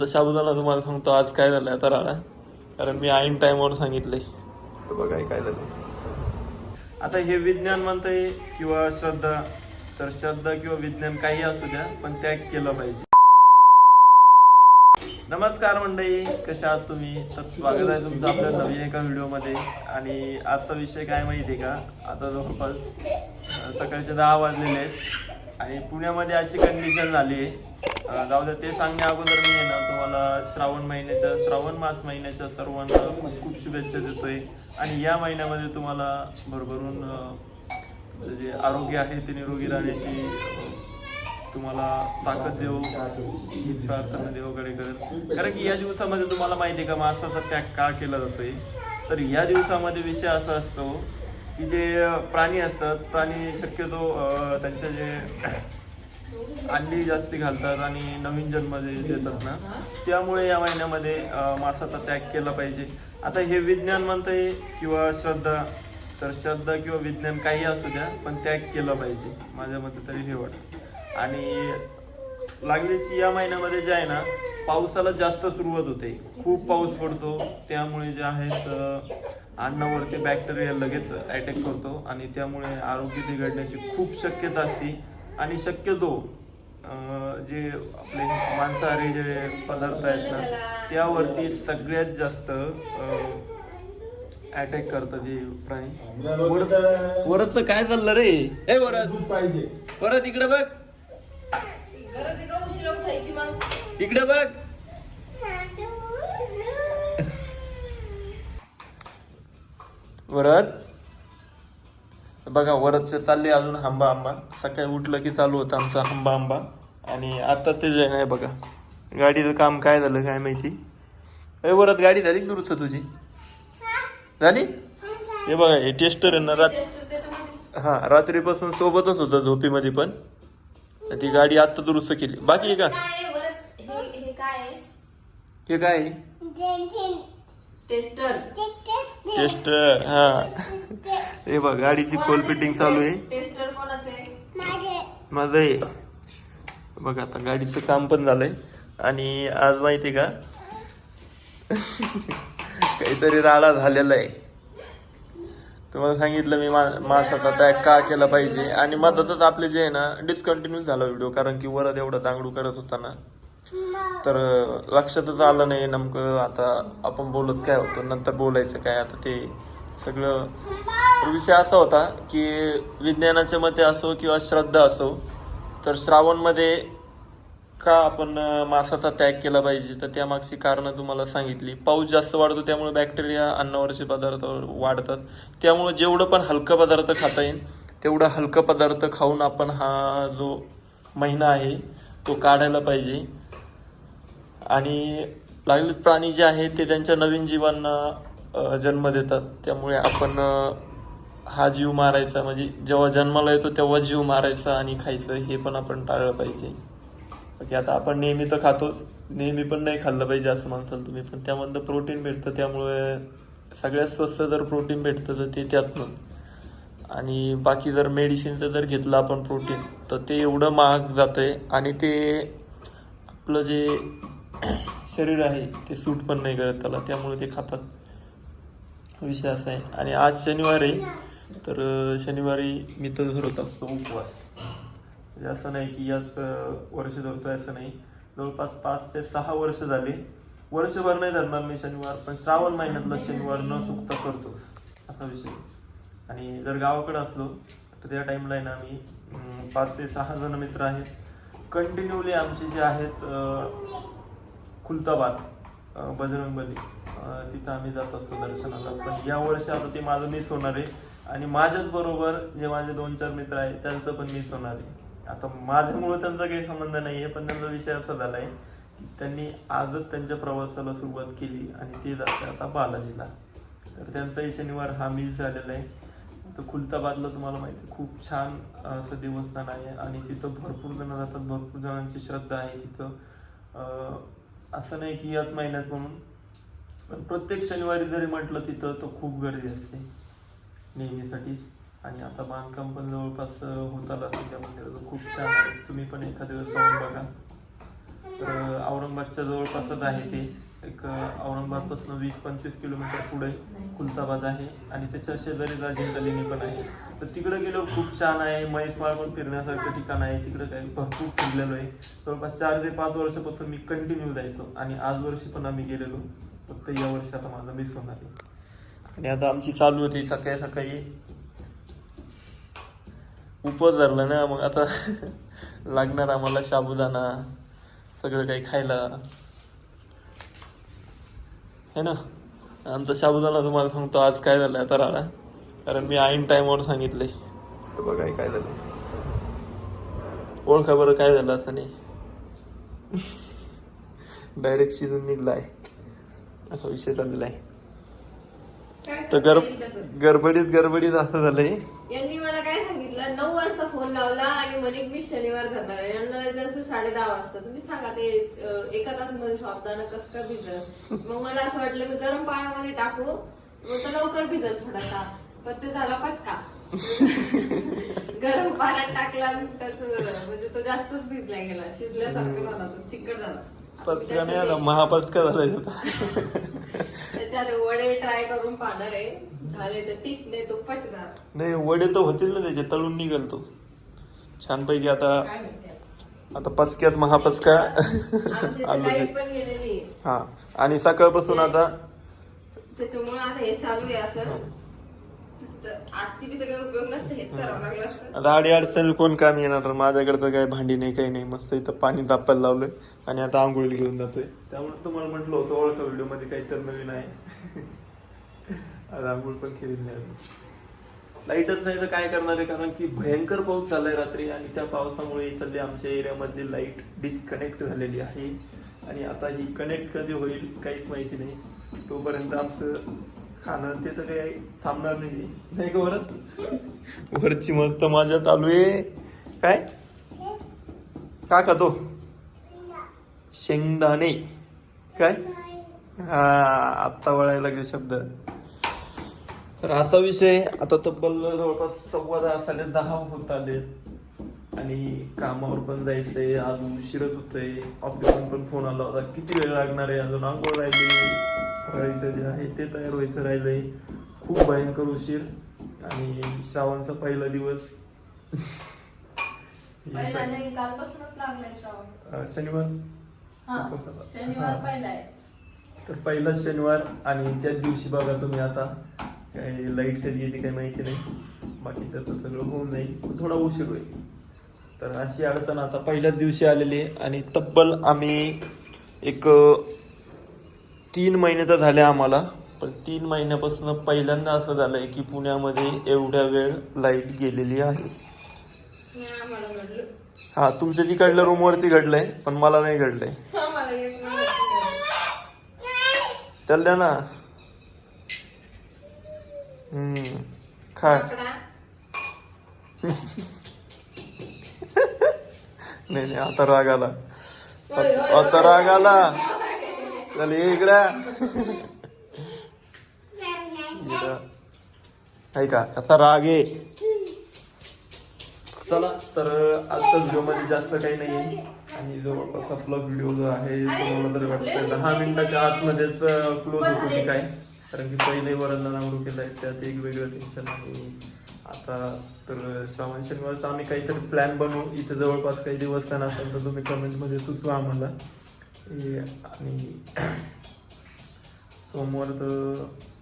तर तुम्हाला सांगतो आज काय झालं आता राळा कारण मी आईन टाइमवर सांगितले. तर बघा हे काय झालं आता हे विज्ञान म्हणताय किंवा श्रद्धा तर श्रद्धा किंवा विज्ञान काही असू द्या पण त्याग केलं पाहिजे. नमस्कार मंडळी कशा आहात तुम्ही? तर स्वागत आहे तुमचं आपल्या नवीन एका व्हिडिओमध्ये. आणि आजचा विषय काय माहिती आहे का? आता जवळपास सकाळचे दहा वाजलेले आहेत. आणि पुण्यामध्ये अशी कंडिशन झाली आहे जाऊ द्या ते सांगण्या अगोदर मी आहे ना तुम्हाला श्रावण महिन्याच्या श्रावण मास महिन्याच्या सर्वांना खूप खूप शुभेच्छा देतोय. आणि या महिन्यामध्ये तुम्हाला भरभरून तुमचं जे आरोग्य आहे ते निरोगी राहण्याची तुम्हाला ताकद देऊ हीच प्रार्थना देवाकडे करत कारण की या दिवसामध्ये तुम्हाला माहिती आहे का मासाचा त्याग का केला जातोय? तर या दिवसामध्ये विषय असा असतो की जे प्राणी असतात प्राणी शक्यतो त्यांच्या त्यांचे जे अंडी जास्ती घालतात आणि नवीन जन्म जे देतात ना त्यामुळे या महिन्यामध्ये मासाचा त्याग केला पाहिजे. आता हे विज्ञान म्हणतंय किंवा श्रद्धा तर श्रद्धा किंवा विज्ञान काही असू द्या पण त्याग केला पाहिजे. माझ्या मते तरी हे वाटतं. आणि लागलीची या महिन्यामध्ये जे आहे ना पावसाला जास्त सुरुवात होते. खूप पाऊस पडतो. त्यामुळे जे आहेत अन्नावरती बॅक्टेरिया लगेच अटॅक करतो. आणि त्यामुळे आरोग्य बिघडण्याची खूप शक्यता असते. आणि शक्यतो जे आपले मांसाहारी जे पदार्थ आहेत ना त्यावरती सगळ्यात जास्त अटॅक करतात हे प्राणी. वरत वरच काय चाललं रे? ए वरत. दूध पाहिजे. परत इकडे बघ. इकडे बघ. वरद बघा वरदचे चालले अजून आंबा आंबा. सकाळी उठलं की चालू होतं आमचा आंबा आंबा. आणि आता ते जे आहे बघा गाडीचं काम काय झालं काय माहिती? ए वरद गाडी झाली का दुरुस्त तुझी? झाली? हे बघा हे टेस्टर आहे ना रात हा रात्रीपासून सोबतच होतं झोपीमध्ये पण. ती गाडी आत्ता दुरुस्त केली. बाकी आहे का? हे हे काय आहे? हे काय आहे? टेस्टर. टेस्टर हा. हे बघ गाडीची खोल फिटिंग चालू आहे. टेस्टर कोणाचं आहे? माझं. आहे बघ आता गाडीचं काम पण झालंय. आणि आज माहिती का? काहीतरी राडा झालेला आहे. तुम्हाला सांगितलं मी मा मासाचा त्याग का केला पाहिजे? आणि मधातच आपले जे आहे ना डिस्कंटिन्यू झाला व्हिडिओ कारण की वरद एवढं दांगडू करत होता ना. तर लक्षातच आलं नाही नेमकं आता आपण बोलत काय होतं नंतर बोलायचं काय आता ते सगळं. विषय असा होता की विज्ञानाच्या मते असो किंवा श्रद्धा असो तर श्रावणमध्ये का आपण मासाचा त्याग केला पाहिजे? तर त्यामागची कारणं तुम्हाला सांगितली. पाऊस जास्त वाढतो त्यामुळे बॅक्टेरिया अन्नावरचे पदार्थ वाढतात. त्यामुळे जेवढं पण हलकं पदार्थ खाता येईल तेवढं हलकं पदार्थ खाऊन आपण हा जो महिना आहे तो काढायला पाहिजे. आणि लागलीच प्राणी जे आहेत ते त्यांच्या नवीन जीवांना जन्म देतात. त्यामुळे आपण हा जीव मारायचा. म्हणजे जेव्हा जन्माला येतो तेव्हा जीव मारायचा आणि खायचं. हे पण आपण टाळलं पाहिजे. बाकी आता आपण नेहमी तर खातोच. नेहमी पण नाही खाल्लं पाहिजे असं म्हणताल तुम्ही. पण त्यामधलं प्रोटीन भेटतं. त्यामुळे सगळ्यात स्वस्त जर प्रोटीन भेटतं तर ते त्यातनं. आणि बाकी जर मेडिसिनचं जर घेतलं आपण प्रोटीन तर ते एवढं महाग जातं आहे आणि ते आपलं जे शरीर आहे ते सूट पण नाही करत त्याला त्यामुळे ते खातात. विषय असा आहे. आणि आज शनिवार आहे तर शनिवारी मी तर धरत असतो. उपवास. म्हणजे असं नाही की याच वर्ष धरतोय असं नाही. जवळपास पाच ते सहा वर्ष झाली. वर्षभर नाही धरणार मी शनिवार पण श्रावण महिन्यातला शनिवार न चुकता करतोच असा विषय आणि जर गावाकडे असलो तर त्या टाईमला आहे ना आम्ही पाच ते सहा जण मित्र आहेत. कंटिन्युअली आमचे जे आहेत खुलताबाद बजरंगबली तिथं आम्ही जात असतो दर्शनाला. पण या वर्षी आता ते माझं मिस होणार आहे. आणि माझ्याच बरोबर जे माझे दोन चार मित्र आहेत त्यांचं पण मिस होणार आहे. आता माझ्यामुळं त्यांचा काही संबंध नाही आहे पण त्यांचा विषय असा झाला आहे की त्यांनी आजच त्यांच्या प्रवासाला सुरुवात केली आणि ते जाते आता बालाजीला. तर त्यांचाही शनिवार हा मिस झालेला आहे. तर खुलताबादला तुम्हाला माहिती आहे, खूप छान असं देवस्थान आहे. आणि तिथं भरपूर जण जातात भरपूर जणांची श्रद्धा आहे तिथं. असं नाही की याच महिन्यात म्हणून. पण प्रत्येक शनिवारी जरी म्हटलं तिथं तर खूप गर्दी असते. नेहमीसाठीच आणि आता बांधकाम पण जवळपास होत आलं असेल त्या मंदिराचं खूप छान आहे. तुम्ही पण एखाद्या वेळेस जाऊन बघा. तर औरंगाबादच्या जवळपासच आहे ते. एक औरंगाबादपासून वीस पंचवीस किलोमीटर पुढे खुलताबाद आहे आणि त्याच्या शेजारीच अजिंठा लेणी पण आहे. तर तिकडे गेलो खूप छान आहे. म्हैसमाळ पण फिरण्यासारखं ठिकाण आहे. तिकडे काही भरपूर फिरलेलो आहे. जवळपास चार ते पाच वर्षापासून मी कंटिन्यू जायचो आणि आज वर्षी पण आम्ही गेलेलो. फक्त या वर्षी आता माझं मिस होणार आहे. आणि आता आमची चालू होती सकाळी सकाळी. उपवास धरला ना मग आता लागणार आम्हाला साबुदाणा सगळं काही खायला. है ना? आमचा साबुदाणा तुम्हाला सांगतो आज काय झालं आता राडा? कारण मी ऐन टाइमवर सांगितलंय तर बघा काय झालंय? ओळखा बरं काय झालं असं नाही. डायरेक्ट शिजून निघलाय. असा विषय चाललेला आहे. तर करता गर येईल तसं? गडबडीत गडबडीत असं झालंय यांनी मला काय सांगितलं नऊ वाजता फोन लावला आणि म्हणे मी शनिवार धरणार आहे. यांना जायचं असं साडे दहा वाजता. तुम्ही सांगा ते अं, एका तासामध्ये शब्दानं कसं काय भिजल? मग मला असं वाटलं मी गरम पाण्यामध्ये टाकू मग तो लवकर भिजल थोडासा. पण ते झाला पचका. गरम पाण्यात टाकला आणि त्याचं म्हणजे तो जास्तच भिजला गेला. शिजल्यासारखं झाला तो चिकट झाला. नाही आला झालाय आता. त्याच्यात वडे ट्राय करून पाहणार आहे. झाले तर ठीक नाही तो पचणार नाही वडे तर होतील ना त्याचे तळून निघाल तो. छानपैकी आता काय माहिती आता. आता पचक्यात महापचका आमची आलू लाइट ते. पण गेलेली. आहे. हा. आणि सकाळपासून आता त्याच्यामुळे आता हे चालू आहे असं. तर आज ती बी तर काही उपयोग नसते हेच करावं लागलं असतं. आता आडी अडचण कोण काम येणार? माझ्याकडे तर काही भांडी नाही काही नाही. मस्त इथं पाणी तापायला लावलंय. आणि आता आंघोळीला घेऊन जातोय. त्यामुळे तुम्हाला म्हटलं होतं ओळखा व्हिडिओमध्ये काहीतरी नवीन आहे. रांगोळ पण केली नाही लाईटच नाही तर काय करणार आहे? कारण की भयंकर पाऊस झालाय रात्री आणि त्या पावसामुळे इथले आमच्या एरियामधली लाइट डिस्कनेक्ट झालेली आहे. आणि आता ही कनेक्ट कधी होईल काहीच माहिती नाही. तोपर्यंत आमचं खाणं ते तर काही थांबणार नाही. नाही का वरत? वरची मस्त माझ्या चालू आहे. काय? का खातो? शेंगदाणे. काय? हा आत्ता वळायला लागले शब्द. तर असा विषय आता तब्बल जवळपास सव्वा दहा साले दहा होत आले. आणि कामावर पण जायचंय आज उशीरच होतंय. ऑफिसून पण फोन आला होता किती वेळ लागणार आहे? अजून आंघोळ राहिली. फराळीचं जे आहे ते तयार व्हायचं राहिलंय. खूप भयंकर उशीर. आणि श्रावणचा पहिला दिवस. पहिला शनिवार. पहिला तर पहिलाच शनिवार आणि त्याच दिवशी बघा तुम्ही आता. काही लाइट कधी येते काही माहिती नाही. बाकीचं तर सगळं होऊन जाईल. थोडा उशीर होईल. तर अशी अडचण आता पहिल्याच दिवशी आलेली आहे आणि तब्बल आम्ही एक तीन महिने तर झाले आम्हाला. पण तीन महिन्यापासून पहिल्यांदा असं झालंय की पुण्यामध्ये एवढ्या वेळ लाइट गेलेली आहे. घडलं. हा तुमच्या तिकडल्या रूमवरती घडलंय पण मला नाही घडलं. त्याला द्या ना. हम्म खा नाही नाही आता राग आला. आता राग आला. चल इकडे. इकडं. आहे का? आता राग आहे चला तर आजच्या व्हिडिओमध्ये जास्त काही नाही आहे. आणि जवळपास आपला व्हिडिओ जो आहे तो मला तरी वाटतं दहा मिनिटाच्या आतमध्येच क्लोज होतो की काय? कारण की पहिले वरांना नामरू केलं आहे त्यात एक वेगळं टेन्शन आहे. आता तर श्रावण शनिवारचा आम्ही काहीतरी प्लॅन बनवू. इथे जवळपास काही देवस्थान असेल तर तुम्ही कमेंटमध्ये सुचवा आम्हाला. आणि सोमवार तर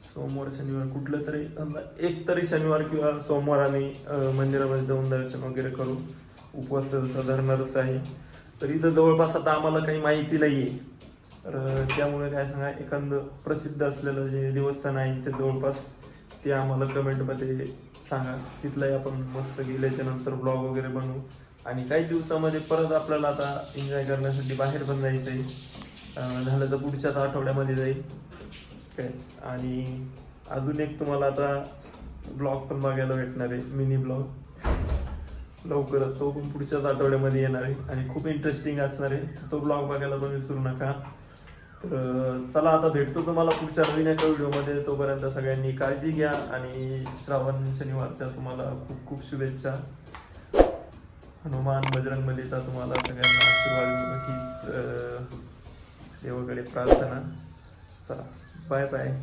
सोमवार शनिवार कुठलं तरी एक तरी शनिवार किंवा सोमवार आम्ही मंदिरामध्ये जाऊन दर्शन वगैरे करू. उपवास धरणारच आहे. तर इथं जवळपास आता आम्हाला काही माहिती नाही आहे तर त्यामुळे काय सांगा एखादं प्रसिद्ध असलेलं जे देवस्थान आहे ते जवळपास ते आम्हाला कमेंटमध्ये सांगा. तिथलाही आपण मस्त गेल्याच्यानंतर ब्लॉग वगैरे बनवू. आणि काही दिवसामध्ये परत आपल्याला आता एन्जॉय करण्यासाठी बाहेर पण जायचं आहे झालं तर पुढच्याच आठवड्यामध्ये जाईल. काय? आणि अजून एक तुम्हाला आता ब्लॉग पण बघायला भेटणार आहे मिनी ब्लॉग लवकरच तो पण पुढच्याच आठवड्यामध्ये येणार आहे. आणि खूप इंटरेस्टिंग असणार आहे. तो ब्लॉग बघायला पण विसरू नका. तर चला आता भेटतो तुम्हाला पुढच्या नवीन व्हिडिओमध्ये. तोपर्यंत सगळ्यांनी काळजी घ्या आणि श्रावण शनिवारच्या तुम्हाला खूप खूप शुभेच्छा. हनुमान बजरंग बलीचा तुम्हाला सगळ्यांना आशीर्वाद ही देवाकडे प्रार्थना. चला बाय बाय